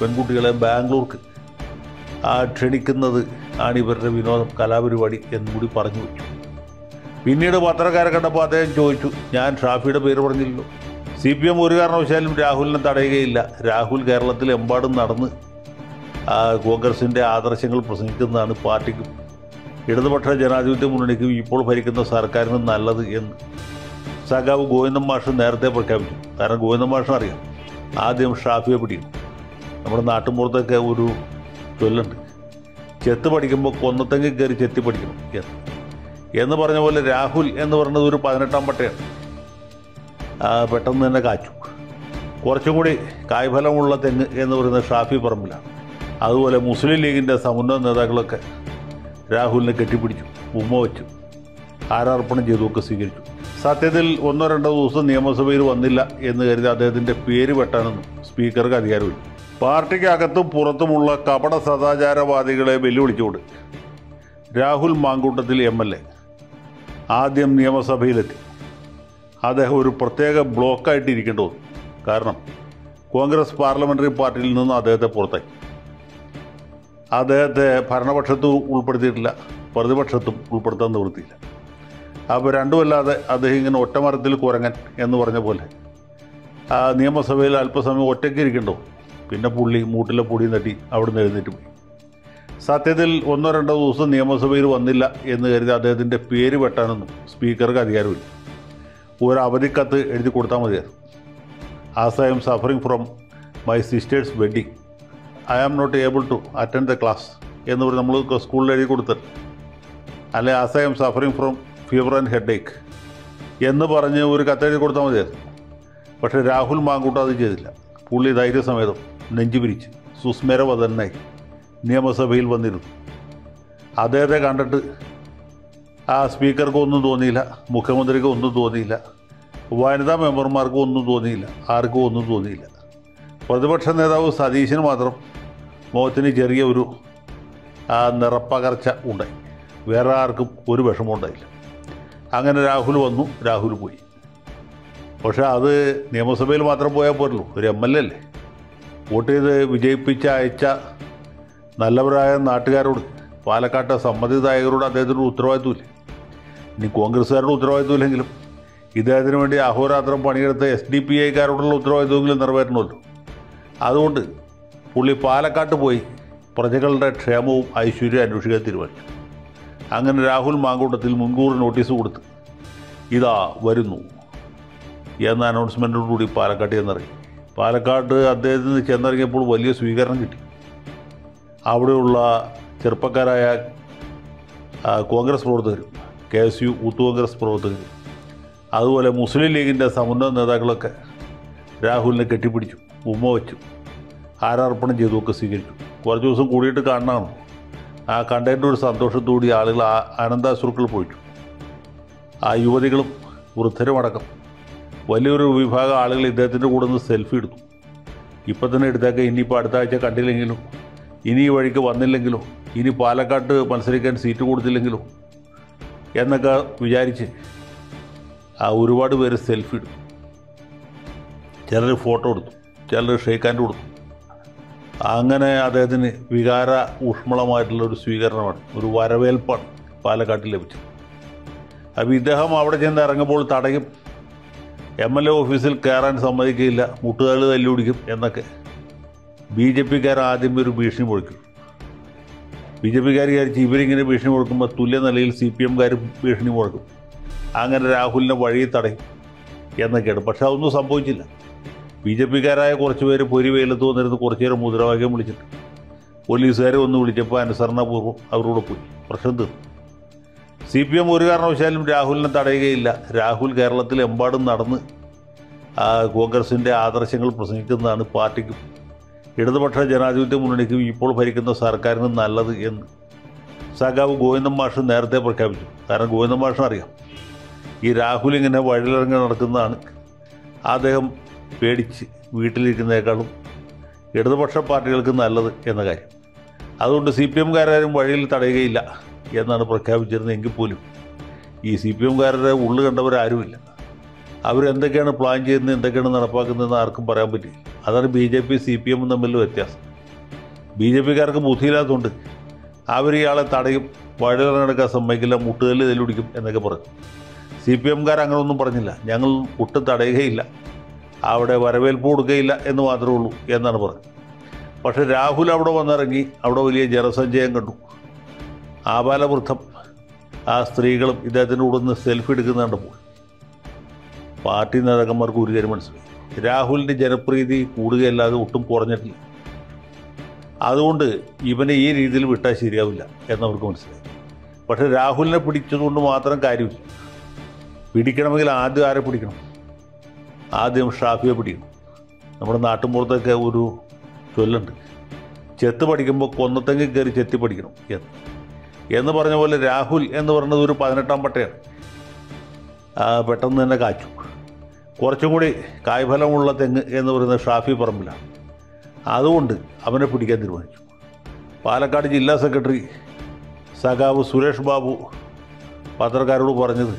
പെൺകുട്ടികളെ ബാംഗ്ലൂർക്ക് ആ ക്ഷണിക്കുന്നത് ആണ് ഇവരുടെ വിനോദം കലാപരിപാടി എന്നും കൂടി പറഞ്ഞു വെച്ചു. പിന്നീട് പത്രക്കാരെ കണ്ടപ്പോൾ അദ്ദേഹം ചോദിച്ചു ഞാൻ ഷാഫിയുടെ പേര് പറഞ്ഞില്ലല്ലോ. സി പി എം ഒരു കാരണവശാലും രാഹുലിനെ തടയുകയില്ല. രാഹുൽ കേരളത്തിൽ എമ്പാടും നടന്ന് കോൺഗ്രസിന്റെ ആദർശങ്ങൾ പ്രസംഗിക്കുന്നതാണ് പാർട്ടിക്കും ഇടതുപക്ഷ ജനാധിപത്യ മുന്നണിക്കും ഇപ്പോൾ ഭരിക്കുന്ന സർക്കാരിനും നല്ലത് എന്ന്. സഖാവ് ഗോവിന്ദൻ മാഷ് നേരത്തെ പ്രഖ്യാപിച്ചു. കാരണം ഗോവിന്ദൻ മാഷിനറിയാം ആദ്യം ഷാഫിയെ പിടിക്കും. നമ്മുടെ നാട്ടുമ്പുറത്തൊക്കെ ഒരു ചൊല്ലുണ്ട് ചെത്ത് പഠിക്കുമ്പോൾ കൊന്നത്തെങ്കിൽ കയറി ചെത്തി പഠിക്കണം. എന്ന് എന്ന് പറഞ്ഞ പോലെ രാഹുൽ എന്ന് പറയുന്നത് ഒരു പതിനെട്ടാം പട്ടയാണ്. പെട്ടെന്ന് തന്നെ കാച്ചു. കുറച്ചും കൂടി കായ്ഫലമുള്ള തെങ്ങ് എന്ന് പറയുന്നത് ഷാഫി പറമ്പിലാണ്. അതുപോലെ മുസ്ലിം ലീഗിന്റെ സമുന്നത നേതാക്കളൊക്കെ രാഹുലിനെ കെട്ടിപ്പിടിച്ചു ഉമ്മ വെച്ചു ആരാർപ്പണം ചെയ്തുമൊക്കെ സ്വീകരിച്ചു. സത്യത്തിൽ ഒന്നോ രണ്ടോ ദിവസം നിയമസഭയിൽ വന്നില്ല എന്ന് കരുതി അദ്ദേഹത്തിന്റെ പേര് വെട്ടാനൊന്നും സ്പീക്കർക്ക് അധികാരമില്ല. പാർട്ടിക്ക് അകത്തും പുറത്തുമുള്ള കപട സദാചാരവാദികളെ വെല്ലുവിളിച്ചുകൊണ്ട് Rahul Mankoottathil M L A ആദ്യം നിയമസഭയിലെത്തി. അദ്ദേഹം ഒരു പ്രത്യേക ബ്ലോക്കായിട്ട് ഇരിക്കേണ്ടി വന്നു. കാരണം കോൺഗ്രസ് പാർലമെന്ററി പാർട്ടിയിൽ നിന്ന് അദ്ദേഹത്തെ പുറത്താക്കി അദ്ദേഹത്തെ ഭരണപക്ഷത്തും ഉൾപ്പെടുത്തിയിട്ടില്ല പ്രതിപക്ഷത്തും ഉൾപ്പെടുത്താൻ നിവൃത്തിയില്ല. അപ്പോൾ രണ്ടുമല്ലാതെ അദ്ദേഹം ഇങ്ങനെ ഒറ്റമരത്തിൽ കുരങ്ങൻ എന്ന് പറഞ്ഞ പോലെ നിയമസഭയിൽ അല്പസമയം ഒറ്റയ്ക്ക് ഇരിക്കണ്ടോ പിന്നെ പുള്ളി മൂട്ടിലെ പൊടി തട്ടി അവിടെ നിന്ന് എഴുന്നേറ്റ് പോയി. സത്യത്തിൽ ഒന്നോ രണ്ടോ ദിവസം നിയമസഭയിൽ വന്നില്ല എന്ന് കരുതി അദ്ദേഹത്തിന്റെ പേര് വെട്ടാനൊന്നും സ്പീക്കർക്ക് അധികാരമില്ല. ഒരു അവധിക്കത്ത് എഴുതി കൊടുത്താൽ മതിയായിരുന്നു. As I am suffering from my sister's wedding I am not able to attend the class എന്ന് പറഞ്ഞ് നമ്മൾ സ്കൂളിൽ എഴുതി കൊടുത്തത്. അല്ലെ as I am suffering from fever and headache എന്ന് പറഞ്ഞ് ഒരു കത്ത് എഴുതി കൊടുത്താൽ മതിയായിരുന്നു. പക്ഷേ രാഹുൽ മാങ്കൂട്ടം അത് ചെയ്തില്ല. പുള്ളി ധൈര്യസമേതം നെഞ്ചു പിരിച്ച്. സുസ്മരവതനായി നിയമസഭയിൽ വന്നിരുന്നു. അദ്ദേഹത്തെ കണ്ടിട്ട് ആ സ്പീക്കർക്ക് ഒന്നും തോന്നിയില്ല മുഖ്യമന്ത്രിക്ക് ഒന്നും തോന്നിയില്ല വനിതാ മെമ്പർമാർക്കും ഒന്നും തോന്നിയില്ല ആർക്കും ഒന്നും തോന്നിയില്ല. പ്രതിപക്ഷ നേതാവ് സതീശിന് മാത്രം മുഖത്തിന് ചെറിയ ഒരു ആ നിറപ്പകർച്ച ഉണ്ടായി. വേറെ ആർക്കും ഒരു വിഷമം ഉണ്ടായില്ല. അങ്ങനെ രാഹുൽ വന്നു രാഹുൽ പോയി. പക്ഷേ അത് നിയമസഭയിൽ മാത്രം പോയാൽ പോരല്ലോ ഒരു എം എൽ എ അല്ലേ? വോട്ട് ചെയ്ത് വിജയിപ്പിച്ച അയച്ച നല്ലവരായ നാട്ടുകാരോട് പാലക്കാട്ടെ സമ്മതിദായകരോട് അദ്ദേഹത്തിന് ഉത്തരവാദിത്വമില്ല. ഇനി കോൺഗ്രസ്സുകാരുടെ ഉത്തരവാദിത്വമില്ലെങ്കിലും ഇദ്ദേഹത്തിന് വേണ്ടി അഹോരാത്രം പണിയെടുത്ത എസ് ഡി പി ഐക്കാരോടുള്ള ഉത്തരവാദിത്വമെങ്കിലും നിറവേറ്റണമല്ലോ. അതുകൊണ്ട് പുള്ളി പാലക്കാട്ട് പോയി പ്രജകളുടെ ക്ഷേമവും ഐശ്വര്യവും അന്വേഷിക്കാൻ തീരുമാനിച്ചു. അങ്ങനെ രാഹുൽ മാങ്കൂട്ടത്തിൽ മുൻകൂർ നോട്ടീസ് കൊടുത്ത് ഇതാ വരുന്നു എന്ന അനൗൺസ്മെന്റോടുകൂടി പാലക്കാട്ട് ചെന്നിറങ്ങി പാലക്കാട്ട് അദ്ദേഹത്തിന് ചെന്നിറങ്ങിയപ്പോൾ വലിയ സ്വീകരണം കിട്ടി. അവിടെയുള്ള ചെറുപ്പക്കാരായ കോൺഗ്രസ് പ്രവർത്തകരും K S U youth Congress പ്രവർത്തകരും അതുപോലെ മുസ്ലിം ലീഗിന്റെ സമുന്നത നേതാക്കളൊക്കെ രാഹുലിനെ കെട്ടിപ്പിടിച്ചു ഉമ്മ വെച്ചു ആരാർപ്പണം ചെയ്തു ഒക്കെ സ്വീകരിച്ചു. കുറച്ച് ദിവസം കൂടിയിട്ട് കാണണം. ആ കണ്ടതിന്റെ ഒരു സന്തോഷത്തോടി ആളുകൾ ആനന്ദാശ്രുക്കൾ പോയിട്ടു. ആ യുവതികളും വൃദ്ധരുമടക്കം വലിയൊരു വിഭാഗം ആളുകൾ ഇദ്ദേഹത്തിന്റെ കൂടെ നിന്ന് സെൽഫി എടുത്തു. ഇപ്പം തന്നെ എടുത്തേക്ക് ഇനിയിപ്പോൾ അടുത്ത ആഴ്ച കണ്ടില്ലെങ്കിലും ഇനി ഈ വഴിക്ക് വന്നില്ലെങ്കിലോ ഇനി പാലക്കാട്ട് മത്സരിക്കാൻ സീറ്റ് കൊടുത്തില്ലെങ്കിലോ എന്നൊക്കെ വിചാരിച്ച് ആ ഒരുപാട് പേര് സെൽഫി എടുത്തു. ചിലർ ഫോട്ടോ എടുത്തു ചിലർ ഷെയ്ക്ക് ഹാൻഡ് കൊടുത്തു. അങ്ങനെ അദ്ദേഹത്തിന് വികാര ഊഷ്മളമായിട്ടുള്ള ഒരു സ്വീകരണമാണ് ഒരു വരവേൽപ്പാണ് പാലക്കാട്ടിൽ ലഭിച്ചത്. അപ്പോൾ ഇദ്ദേഹം അവിടെ ചെന്ന് ഇറങ്ങുമ്പോൾ തടയും എം എൽ എ ഓഫീസിൽ കയറാൻ സമ്മതിക്കില്ല. മുട്ടുകാൽ തല്ലുപിടിക്കും എന്നൊക്കെ. ബി ജെ പിക്കാർ ആദ്യം ഒരു ഭീഷണി മുഴക്കും ബി ജെ പിക്കാർ വിചാരിച്ച് ഇവരിങ്ങനെ ഭീഷണി മുഴക്കുമ്പോൾ തുല്യ നിലയിൽ സി പി എംകാർ ഭീഷണി മുഴക്കും അങ്ങനെ രാഹുലിനെ വഴി തടയും എന്നൊക്കെയാണ്. പക്ഷെ അതൊന്നും സംഭവിച്ചില്ല. ബി ജെ പിക്കാരായ കുറച്ച് പേര് പൊരി വെയിലത്ത് വന്നിരുന്ന് കുറച്ച് നേരം മുദ്രാവാക്യം വിളിച്ചിട്ട് പോലീസുകാരെ ഒന്ന് വിളിച്ചപ്പോൾ അനുസരണപൂർവം അവരോട് പോയി. പ്രശ്നം തീർന്നു. സി പി എം ഒരു കാരണവശാലും രാഹുലിനെ തടയുകയില്ല. രാഹുൽ കേരളത്തിൽ എമ്പാടും നടന്ന് കോൺഗ്രസിന്റെ ആദർശങ്ങൾ പ്രസംഗിക്കുന്നതാണ് പാർട്ടിക്കും ഇടതുപക്ഷ ജനാധിപത്യ മുന്നണിക്കും ഇപ്പോൾ ഭരിക്കുന്ന സർക്കാരിനും നല്ലത് എന്ന് സഖാവ് ഗോവിന്ദൻ മാഷ് നേരത്തെ പ്രഖ്യാപിച്ചു. കാരണം ഗോവിന്ദൻ മാഷിന് അറിയാം. ഈ രാഹുൽ ഇങ്ങനെ വഴിയിലിറങ്ങി നടക്കുന്നതാണ്. അദ്ദേഹം പേടിച്ച് വീട്ടിലിരിക്കുന്നതിനേക്കാളും ഇടതുപക്ഷ പാർട്ടികൾക്ക് നല്ലത് എന്ന കാര്യം. അതുകൊണ്ട് സി പി എംകാരും വഴിയിൽ തടയുകയില്ല. എന്നാണ് പ്രഖ്യാപിച്ചിരുന്നത് എങ്കിൽ പോലും. ഈ സി പി എംകാരുടെ ഉള്ളു കണ്ടവരാരുമില്ല. അവരെന്തൊക്കെയാണ് പ്ലാൻ ചെയ്യുന്നത് എന്തൊക്കെയാണ് നടപ്പാക്കുന്നതെന്ന് ആർക്കും പറയാൻ പറ്റില്ല. അതാണ് B J P C P എമ്മും തമ്മിലുള്ള വ്യത്യാസം. ബി ജെ പിക്കാർക്ക് ബുദ്ധിയില്ലാത്തതുകൊണ്ട് അവർ ഇയാളെ തടയും വഴിയിറങ്ങെടുക്കാൻ സമ്മതിക്കില്ല മുട്ടുകല്ല് തെല്ലുപിടിക്കും എന്നൊക്കെ പറഞ്ഞു സി പി എംകാർ അങ്ങനെ ഒന്നും പറഞ്ഞില്ല. ഞങ്ങൾ ഒട്ടും തടയുകയില്ല അവിടെ വരവേൽപ്പ് കൊടുക്കുകയില്ല എന്ന് മാത്രമേ ഉള്ളൂ എന്നാണ് പറഞ്ഞത് പക്ഷേ രാഹുൽ അവിടെ വന്നിറങ്ങി അവിടെ വലിയ ജനസഞ്ചയം കണ്ടു. ആബാലവൃദ്ധം ആ സ്ത്രീകളും ഇദ്ദേഹത്തിന്റെ കൂടെ നിന്ന് സെൽഫി എടുക്കുന്ന കണ്ടപ്പോൾ പാർട്ടി നേതാക്കന്മാർക്ക് ഒരു കാര്യം മനസ്സിലായി. രാഹുലിന്റെ ജനപ്രീതി കൂടുകയല്ലാതെ ഒട്ടും കുറഞ്ഞിട്ടില്ല. അതുകൊണ്ട് ഇവനെ ഈ രീതിയിൽ വിട്ടാൽ ശരിയാവില്ല എന്നവർക്ക് മനസ്സിലായി. പക്ഷേ രാഹുലിനെ പിടിച്ചതുകൊണ്ട് മാത്രം കാര്യമില്ല. പിടിക്കണമെങ്കിൽ ആദ്യം ആരെ പിടിക്കണം? ആദ്യം ഷാഫിയെ പിടിക്കണം. നമ്മുടെ നാട്ടിൻപുറത്തൊക്കെ ഒരു ചൊല്ലുണ്ട്. ചെത്ത് പഠിക്കുമ്പോൾ കൊന്നത്തെങ്കിൽ കയറി ചെത്തി പഠിക്കണം എന്ന്. എന്ന് പറഞ്ഞ പോലെ രാഹുൽ എന്ന് പറഞ്ഞത് ഒരു പതിനെട്ടാം പട്ടയാണ്. പെട്ടെന്ന് തന്നെ കാച്ചു. കുറച്ചും കൂടി കായ്ഫലമുള്ള തെങ്ങ് എന്ന് പറയുന്നത് ഷാഫി പറമ്പിലാണ്. അതുകൊണ്ട് അവനെ പിടിക്കാൻ തീരുമാനിച്ചു. പാലക്കാട് ജില്ലാ സെക്രട്ടറി സഖാവ് സുരേഷ് ബാബു പത്രക്കാരോട് പറഞ്ഞത്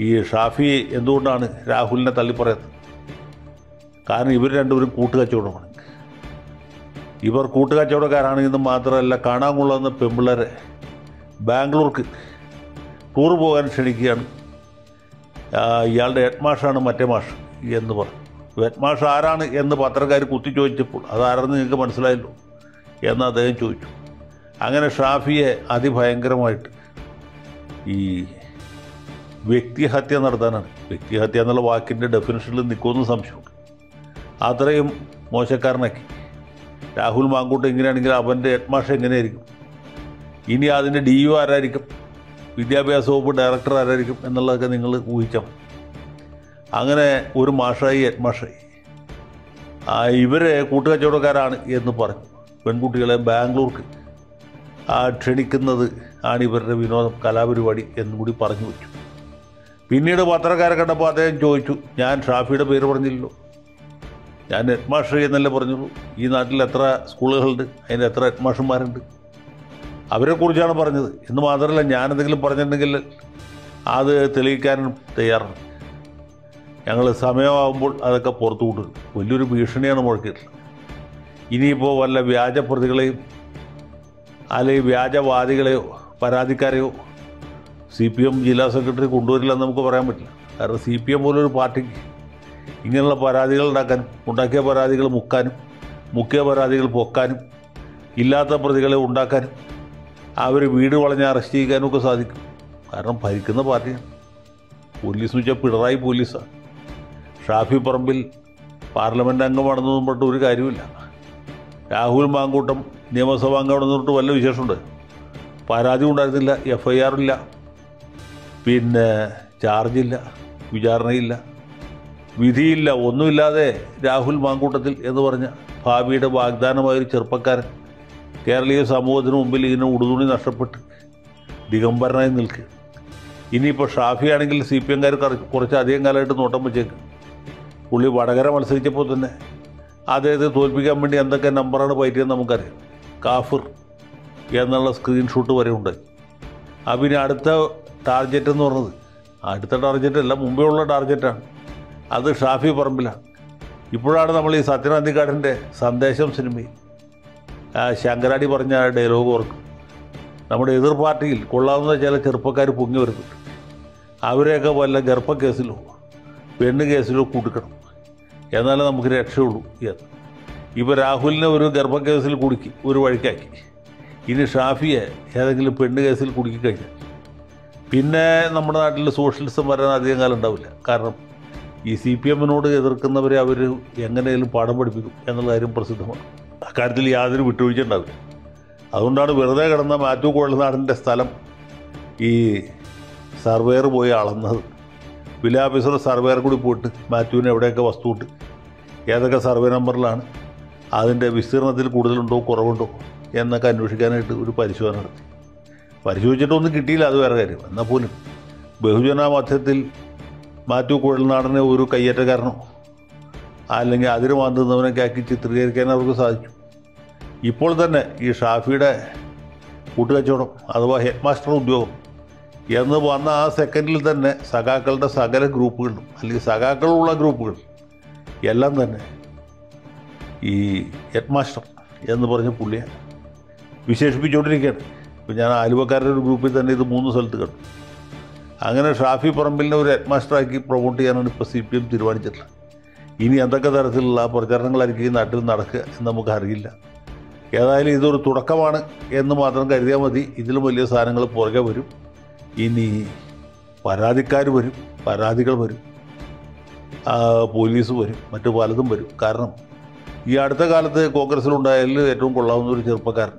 ഈ ഷാഫി എന്തുകൊണ്ടാണ് രാഹുലിനെ തള്ളിപ്പറയുന്നത് കാരണം ഇവർ രണ്ടുപേരും കൂട്ടുകച്ചവടമാണ്. ഇവർ കൂട്ടുകച്ചവടക്കാരാണ് എന്ന് മാത്രമല്ല കാണാൻ കൊള്ളുന്ന പെമ്പിള്ളേരെ ബാംഗ്ലൂർക്ക് ടൂർ പോകാൻ ക്ഷണിക്കുകയാണ്. ഇയാളുടെ ഹെഡ് മറ്റേ മാഷ് എന്ന് പറഞ്ഞു. ഹെഡ് ആരാണ് എന്ന് പത്രക്കാർ കുത്തി ചോദിച്ചപ്പോൾ അതാരെന്ന് നിങ്ങൾക്ക് മനസ്സിലായല്ലോ എന്ന് അദ്ദേഹം ചോദിച്ചു. അങ്ങനെ ഷാഫിയെ അതിഭയങ്കരമായിട്ട് ഈ വ്യക്തിഹത്യ നടത്താനാണ്. വ്യക്തിഹത്യ എന്നുള്ള വാക്കിന്റെ ഡെഫിനേഷനിൽ നിൽക്കുമെന്ന് സംശയമുണ്ട്. അത്രയും മോശക്കാരനാക്കി. രാഹുൽ മാങ്കൂട്ട് എങ്ങനെയാണെങ്കിൽ അവന്റെ ഹെഡ് എങ്ങനെയായിരിക്കും? ഇനി അതിന്റെ ഡി യു ആരായിരിക്കും? വിദ്യാഭ്യാസ വകുപ്പ് ഡയറക്ടർ ആരായിരിക്കും എന്നുള്ളതൊക്കെ നിങ്ങൾ മതി അങ്ങനെ ഒരു മാഷായി ഹെഡ് മാഷായി. ആ ഇവരെ കൂട്ടുകച്ചവടക്കാരാണ് എന്ന് പറഞ്ഞു. പെൺകുട്ടികളെ ബാംഗ്ലൂർക്ക് ആ ക്ഷണിക്കുന്നത് ആണ് ഇവരുടെ വിനോദം കലാപരിപാടി എന്നും കൂടി പറഞ്ഞു വെച്ചു. പിന്നീട് പത്രക്കാരെ കണ്ടപ്പോൾ അദ്ദേഹം ചോദിച്ചു ഞാൻ ഷാഫിയുടെ പേര് പറഞ്ഞില്ലല്ലോ. ഞാൻ ഹെഡ് മാസ്റ്റർ എന്നല്ലേ പറഞ്ഞുള്ളൂ? ഈ നാട്ടിൽ എത്ര സ്കൂളുകളുണ്ട്? അതിന് എത്ര ഹെഡ് മാസ്റ്റർമാരുണ്ട് അവരെക്കുറിച്ചാണ് പറഞ്ഞത്. എന്ന് മാത്രമല്ല ഞാനെന്തെങ്കിലും പറഞ്ഞിട്ടുണ്ടെങ്കിൽ അത് തെളിയിക്കാനും തയ്യാറാണ്. ഞങ്ങൾ സമയമാകുമ്പോൾ അതൊക്കെ പുറത്തു കൊണ്ടുവരും വലിയൊരു ഭീഷണിയാണ് മുഴക്കിയിട്ടുള്ളത്. ഇനിയിപ്പോൾ വല്ല വ്യാജ പ്രതികളെയും അല്ലെങ്കിൽ വ്യാജവാദികളെയോ പരാതിക്കാരെയോ സി പി എം ജില്ലാ സെക്രട്ടറി കൊണ്ടുവരില്ലെന്ന് നമുക്ക് പറയാൻ പറ്റില്ല. കാരണം സി പി എം പോലൊരു പാർട്ടിക്ക് ഇങ്ങനെയുള്ള പരാതികൾ ഉണ്ടാക്കാനും ഉണ്ടാക്കിയ പരാതികൾ മുക്കാനും മുക്കിയ പരാതികൾ പൊക്കാനും ഇല്ലാത്ത പ്രതികളെ ഉണ്ടാക്കാനും അവർ വീട് വളഞ്ഞ് അറസ്റ്റ് ചെയ്യാനൊക്കെ സാധിക്കും. കാരണം ഭരിക്കുന്ന പാർട്ടിയാണ്. പോലീസ് എന്ന് വെച്ചാൽ പിണറായി പോലീസാണ് ഷാഫി പറമ്പിൽ പാർലമെന്റ് അംഗമാണെന്നൊന്നും പറഞ്ഞിട്ട് ഒരു കാര്യമില്ല രാഹുൽ മാങ്കൂട്ടം നിയമസഭാ അംഗമാണെന്ന് പറഞ്ഞിട്ട് വല്ല വിശേഷമുണ്ട്? പരാതി ഉണ്ടായിരുന്നില്ല എഫ് ഐ ആറില്ല പിന്നെ ചാർജില്ല വിചാരണയില്ല. വിധിയില്ല ഒന്നുമില്ലാതെ രാഹുൽ മാങ്കൂട്ടത്തിൽ എന്ന് പറഞ്ഞ ഭാവിയുടെ വാഗ്ദാനമായൊരു ചെറുപ്പക്കാരൻ കേരളീയ സമൂഹത്തിന് മുമ്പിൽ ഇങ്ങനെ ഉടുതുണി നഷ്ടപ്പെട്ട് ദിഗംബരനായി നിൽക്കുക ഇനിയിപ്പോൾ ഷാഫിയാണെങ്കിൽ സി പി എംകാർ കുറച്ച് അധികം കാലമായിട്ട് നോട്ടം വെച്ചേക്കും. പുള്ളി വടകര മത്സരിച്ചപ്പോൾ തന്നെ അദ്ദേഹത്തെ തോൽപ്പിക്കാൻ വേണ്ടി എന്തൊക്കെ നമ്പറാണ് പയറ്റിയെന്ന് നമുക്കറിയാം. കാഫിർ എന്നുള്ള സ്ക്രീൻഷോട്ട് വരെ ഉണ്ടായി ആ പിന്നെ അടുത്ത ടാർഗറ്റ് എന്ന് പറഞ്ഞത് അടുത്ത ടാർഗറ്റ് അല്ല മുമ്പേ ഉള്ള ടാർഗറ്റാണ് അത് ഷാഫി പറമ്പിലാണ്. ഇപ്പോഴാണ് നമ്മൾ ഈ സത്യനാന്തിക്കാടിന്റെ സന്ദേശം സിനിമയിൽ ശങ്കരാടി പറഞ്ഞ ഡയലോഗ് ഓർക്കും. നമ്മുടെ എതിർ പാർട്ടിയിൽ കൊള്ളാവുന്ന ചില ചെറുപ്പക്കാർ പൊങ്ങി വരുന്നുണ്ട്. അവരെയൊക്കെ വല്ല ഗർഭ കേസിലോ പെണ്ണ് കേസിലോ കുടുക്കണം എന്നാലേ നമുക്ക് രക്ഷയുള്ളൂ എന്ന്. ഇപ്പോൾ രാഹുലിനെ ഒരു ഗർഭ കേസിൽ കുടുക്കി ഒരു വഴിക്കാക്കി. ഇനി ഷാഫിയെ ഏതെങ്കിലും പെണ്ണ് കേസിൽ കുടുക്കി കഴിഞ്ഞാൽ. പിന്നെ നമ്മുടെ നാട്ടിൽ സോഷ്യലിസം വരാൻ അധികം കാലം ഉണ്ടാവില്ല. കാരണം ഈ സി പി എമ്മിനോട് എതിർക്കുന്നവരെ അവർ എങ്ങനെയും പാഠം പഠിപ്പിക്കും എന്നുള്ള കാര്യം പ്രസിദ്ധമാണ്. അക്കാര്യത്തിൽ യാതൊരു വിട്ടുവീഴ്ച ഉണ്ടാവില്ല അതുകൊണ്ടാണ് വെറുതെ കിടന്ന മാറ്റു സ്ഥലം ഈ സർവേയർ പോയി അളന്നത്. വില സർവേയർ കൂടി പോയിട്ട് മാത്യുവിന് എവിടെയൊക്കെ വസ്തു ഉണ്ട് ഏതൊക്കെ സർവേ നമ്പറിലാണ് അതിന്റെ വിസ്തീർണത്തിൽ കൂടുതലുണ്ടോ കുറവുണ്ടോ എന്നൊക്കെ അന്വേഷിക്കാനായിട്ട് ഒരു പരിശോധന നടത്തി. പരിശോധിച്ചിട്ടൊന്നും കിട്ടിയില്ല അത് വേറെ കാര്യം. എന്നാൽ പോലും ബഹുജന മധ്യത്തിൽ മാത്യു കുഴൽനാടനെ ഒരു കയ്യേറ്റക്കാരനോ അല്ലെങ്കിൽ അതിന് മാന്തുന്നവനൊക്കെ ആക്കി ചിത്രീകരിക്കാൻ അവർക്ക് സാധിച്ചു. ഇപ്പോൾ തന്നെ ഈ ഷാഫിയുടെ കൂട്ടുകച്ചവടം അഥവാ ഹെഡ് മാസ്റ്റർ ഉദ്യോഗം എന്ന് വന്ന ആ സെക്കൻഡിൽ തന്നെ സഖാക്കളുടെ സകല ഗ്രൂപ്പുകളിലും അല്ലെങ്കിൽ സഖാക്കളുള്ള ഗ്രൂപ്പുകൾ എല്ലാം തന്നെ ഈ ഹെഡ് മാസ്റ്റർ എന്ന് പറഞ്ഞ പുള്ളിയെ വിശേഷിപ്പിച്ചുകൊണ്ടിരിക്കുകയാണ്. ഇപ്പം ഞാൻ ആലുവക്കാരുടെ ഒരു ഗ്രൂപ്പിൽ തന്നെ ഇത് മൂന്ന് സ്ഥലത്ത് കണ്ടു. അങ്ങനെ ഷാഫി പറമ്പിലിനെ ഒരു ഹെഡ് മാസ്റ്ററാക്കി പ്രൊമോട്ട് ചെയ്യാനാണ് ഇപ്പോൾ സി പി എം തീരുമാനിച്ചിട്ടുള്ളത്. ഇനി എന്തൊക്കെ തരത്തിലുള്ള പ്രചരണങ്ങളായിരിക്കും ഈ നാട്ടിൽ നടക്കുക എന്ന് നമുക്ക് അറിയില്ല ഏതായാലും ഇതൊരു തുടക്കമാണ് എന്ന് മാത്രം കരുതിയാൽ മതി. ഇതിലും വലിയ സാധനങ്ങൾ പുറകെ വരും. ഇനി പരാതിക്കാർ വരും പരാതികൾ വരും. പോലീസ് വരും മറ്റു പലതും വരും. കാരണം ഈ അടുത്ത കാലത്ത് കോൺഗ്രസ്സിലുണ്ടായതിൽ ഏറ്റവും കൊള്ളാവുന്ന ഒരു ചെറുപ്പക്കാരൻ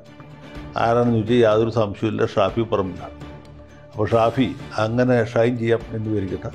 ആരാണെന്ന് ചോദിച്ചാൽ യാതൊരു സംശയമില്ല ഷാഫി പറമ്പിലാണ്. അപ്പോൾ ഷാഫി അങ്ങനെ ഷൈൻ ചെയ്യാം എന്ന് വിചാരിക്കട്ടെ.